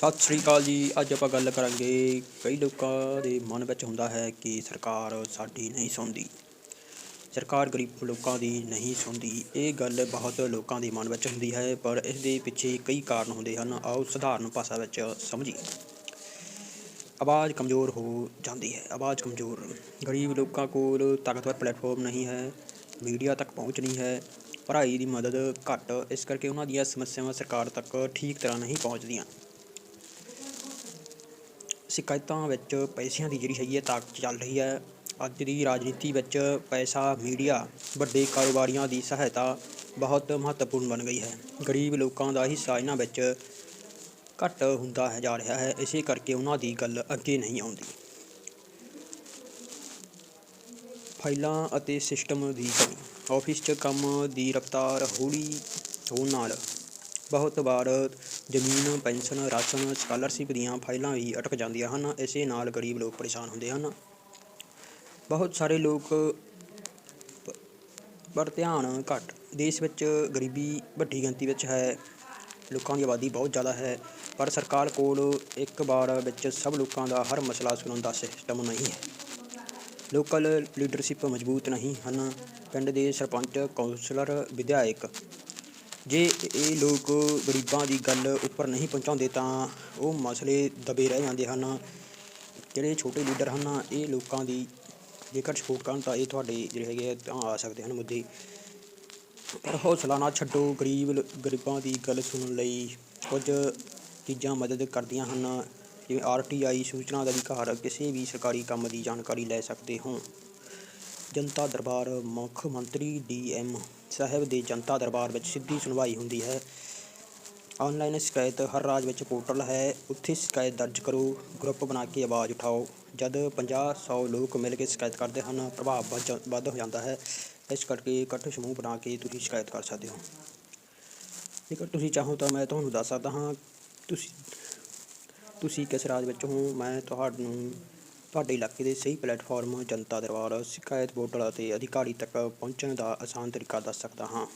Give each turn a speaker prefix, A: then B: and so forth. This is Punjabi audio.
A: ਸਤਿ ਸ਼੍ਰੀ ਅਕਾਲ ਜੀ। ਅੱਜ ਆਪਾਂ ਗੱਲ ਕਰਾਂਗੇ ਕਈ ਲੋਕਾਂ ਦੇ ਮਨ ਵਿੱਚ ਹੁੰਦਾ ਹੈ ਕਿ ਸਰਕਾਰ ਸਾਡੀ ਨਹੀਂ ਸੁਣਦੀ। ਸਰਕਾਰ ਗਰੀਬ ਲੋਕਾਂ ਦੀ ਨਹੀਂ ਸੁਣਦੀ। ਇਹ ਗੱਲ ਬਹੁਤ ਲੋਕਾਂ ਦੇ ਮਨ ਵਿੱਚ ਹੁੰਦੀ ਹੈ, ਪਰ ਇਸ ਦੇ ਪਿੱਛੇ ਕਈ ਕਾਰਨ ਹੁੰਦੇ ਹਨ। ਆਓ ਸਧਾਰਨ ਭਾਸ਼ਾ ਵਿੱਚ ਸਮਝੀਏ। ਆਵਾਜ਼ ਕਮਜ਼ੋਰ ਹੋ ਜਾਂਦੀ ਹੈ। ਆਵਾਜ਼ ਕਮਜ਼ੋਰ। ਗਰੀਬ ਲੋਕਾਂ ਕੋਲ ਤਾਕਤਵਰ ਪਲੇਟਫਾਰਮ ਨਹੀਂ ਹੈ ਮੀਡੀਆ ਤੱਕ ਪਹੁੰਚ ਨਹੀਂ ਹੈ, ਪੜ੍ਹਾਈ ਦੀ ਮਦਦ ਘੱਟ। ਇਸ ਕਰਕੇ ਉਹਨਾਂ ਦੀਆਂ ਸਮੱਸਿਆਵਾਂ ਸਰਕਾਰ ਤੱਕ ਠੀਕ ਤਰ੍ਹਾਂ ਨਹੀਂ ਪਹੁੰਚਦੀਆਂ। ਸ਼ਿਕਾਇਤਾਂ ਵਿੱਚ ਪੈਸਿਆਂ ਦੀ ਜਿਹੜੀ ਹੈਗੀ ਹੈ ਤਾਕਤ ਚੱਲ ਰਹੀ ਹੈ। ਅੱਜ ਦੀ ਰਾਜਨੀਤੀ ਵਿੱਚ ਪੈਸਾ, ਮੀਡੀਆ, ਵੱਡੇ ਕਾਰੋਬਾਰੀਆਂ ਦੀ ਸਹਾਇਤਾ ਬਹੁਤ ਮਹੱਤਵਪੂਰਨ ਬਣ ਗਈ ਹੈ। ਗਰੀਬ ਲੋਕਾਂ ਦਾ ਹਿੱਸਾ ਇਹਨਾਂ ਵਿੱਚ ਘੱਟ ਹੁੰਦਾ ਹੈ, ਜਾ ਰਿਹਾ ਹੈ। ਇਸੇ ਕਰਕੇ ਉਹਨਾਂ ਦੀ ਗੱਲ ਅੱਗੇ ਨਹੀਂ ਆਉਂਦੀ। ਫਾਈਲਾਂ ਅਤੇ ਸਿਸਟਮ ਦੀ ਕਮੀ। ਆਫਿਸ 'ਚ ਕੰਮ ਦੀ ਰਫ਼ਤਾਰ ਹੌਲੀ ਹੋਣ ਨਾਲ ਬਹੁਤ ਵਾਰ ਜ਼ਮੀਨ ਪੈਨਸ਼ਨ, ਰਾਸ਼ਨ, ਸਕਾਲਰਸ਼ਿਪ ਦੀਆਂ ਫਾਈਲਾਂ ਵੀ ਅਟਕ ਜਾਂਦੀਆਂ ਹਨ, ਇਸ ਨਾਲ ਗਰੀਬ ਲੋਕ ਪਰੇਸ਼ਾਨ ਹੁੰਦੇ ਹਨ। ਬਹੁਤ ਸਾਰੇ ਲੋਕ ਪ- ਪਰ ਧਿਆਨ ਘੱਟ। ਦੇਸ਼ ਵਿੱਚ ਗਰੀਬੀ ਵੱਡੀ ਗਿਣਤੀ ਵਿੱਚ ਹੈ, ਲੋਕਾਂ ਦੀ ਆਬਾਦੀ ਬਹੁਤ ਜ਼ਿਆਦਾ ਹੈ, ਪਰ ਸਰਕਾਰ ਕੋਲ ਇੱਕ ਵਾਰ ਵਿੱਚ ਸਭ ਲੋਕਾਂ ਦਾ ਹਰ ਮਸਲਾ ਸੁਣਨ ਦਾ ਸਿਸਟਮ ਨਹੀਂ ਹੈ। ਲੋਕਲ ਲੀਡਰਸ਼ਿਪ ਮਜ਼ਬੂਤ ਨਹੀਂ ਹਨ। ਪਿੰਡ ਦੇ ਸਰਪੰਚ, ਕੌਂਸਲਰ, ਵਿਧਾਇਕ ਜੇ ਇਹ ਲੋਕ ਗਰੀਬਾਂ ਦੀ ਗੱਲ ਉੱਪਰ ਨਹੀਂ ਪਹੁੰਚਾਉਂਦੇ ਤਾਂ ਉਹ ਮਸਲੇ ਦਬੇ ਰਹਿ ਜਾਂਦੇ ਹਨ। ਜਿਹੜੇ ਛੋਟੇ ਲੀਡਰ ਹਨ, ਇਹ ਲੋਕਾਂ ਦੀ ਜੇਕਰ ਸਪੋਰਟ ਕਰਨ ਤਾਂ ਇਹ ਤੁਹਾਡੇ ਜਿਹੜੇ ਹੈਗੇ ਆ ਤਾਂ ਆ ਸਕਦੇ ਹਨ ਮੁੱਦੇ। ਪਰ ਹੌਸਲਾ ਨਾ ਛੱਡੋ, ਗਰੀਬ ਗਰੀਬਾਂ ਦੀ ਗੱਲ ਸੁਣਨ ਲਈ ਕੁਝ ਚੀਜ਼ਾਂ ਮਦਦ ਕਰਦੀਆਂ ਹਨ। ਜਿਵੇਂ ਆਰਟੀਆਈ ਸੂਚਨਾ ਦਾ ਅਧਿਕਾਰ, ਕਿਸੇ ਵੀ ਸਰਕਾਰੀ ਕੰਮ ਦੀ ਜਾਣਕਾਰੀ ਲੈ ਸਕਦੇ ਹੋ। ਜਨਤਾ ਦਰਬਾਰ ਮੁੱਖ ਮੰਤਰੀ ਡੀਐਮ ਸਾਹਿਬ ਦੇ ਜਨਤਾ ਦਰਬਾਰ ਵਿੱਚ ਸਿੱਧੀ ਸੁਣਵਾਈ ਹੁੰਦੀ ਹੈ। ਆਨਲਾਈਨ ਸ਼ਿਕਾਇਤ ਹਰ ਰਾਜ ਵਿੱਚ ਪੋਰਟਲ ਹੈ। ਉੱਥੇ ਸ਼ਿਕਾਇਤ ਦਰਜ ਕਰੋ, ਗਰੁੱਪ ਬਣਾ ਕੇ ਆਵਾਜ਼ ਉਠਾਓ। ਜਦ 50 100 ਲੋਕ ਮਿਲ ਕੇ ਸ਼ਿਕਾਇਤ ਕਰਦੇ ਹਨ, ਪ੍ਰਭਾਵ ਵੱਧ ਵੱਧ ਹੋ ਜਾਂਦਾ ਹੈ। ਇਸ ਕਰਕੇ ਇਕੱਠ ਸਮੂਹ ਬਣਾ ਕੇ ਤੁਸੀਂ ਸ਼ਿਕਾਇਤ ਕਰ ਸਕਦੇ ਹੋ। ਜੇਕਰ ਤੁਸੀਂ ਚਾਹੋ ਤਾਂ ਮੈਂ ਤੁਹਾਨੂੰ ਦੱਸ ਸਕਦਾ ਹਾਂ, ਤੁਸੀਂ ਤੁਸੀਂ ਕਿਸ ਰਾਜ ਵਿੱਚ ਹੋ? ਮੈਂ ਤੁਹਾਨੂੰ ਤੁਹਾਡੇ ਇਲਾਕੇ ਦੇ ਸਹੀ ਪਲੇਟਫਾਰਮ, ਜਨਤਾ ਦਰਬਾਰ, ਸ਼ਿਕਾਇਤ ਪੋਰਟਲ ਅਤੇ ਅਧਿਕਾਰੀ ਤੱਕ ਪਹੁੰਚਣ ਦਾ ਆਸਾਨ ਤਰੀਕਾ ਦੱਸ ਸਕਦਾ ਹਾਂ।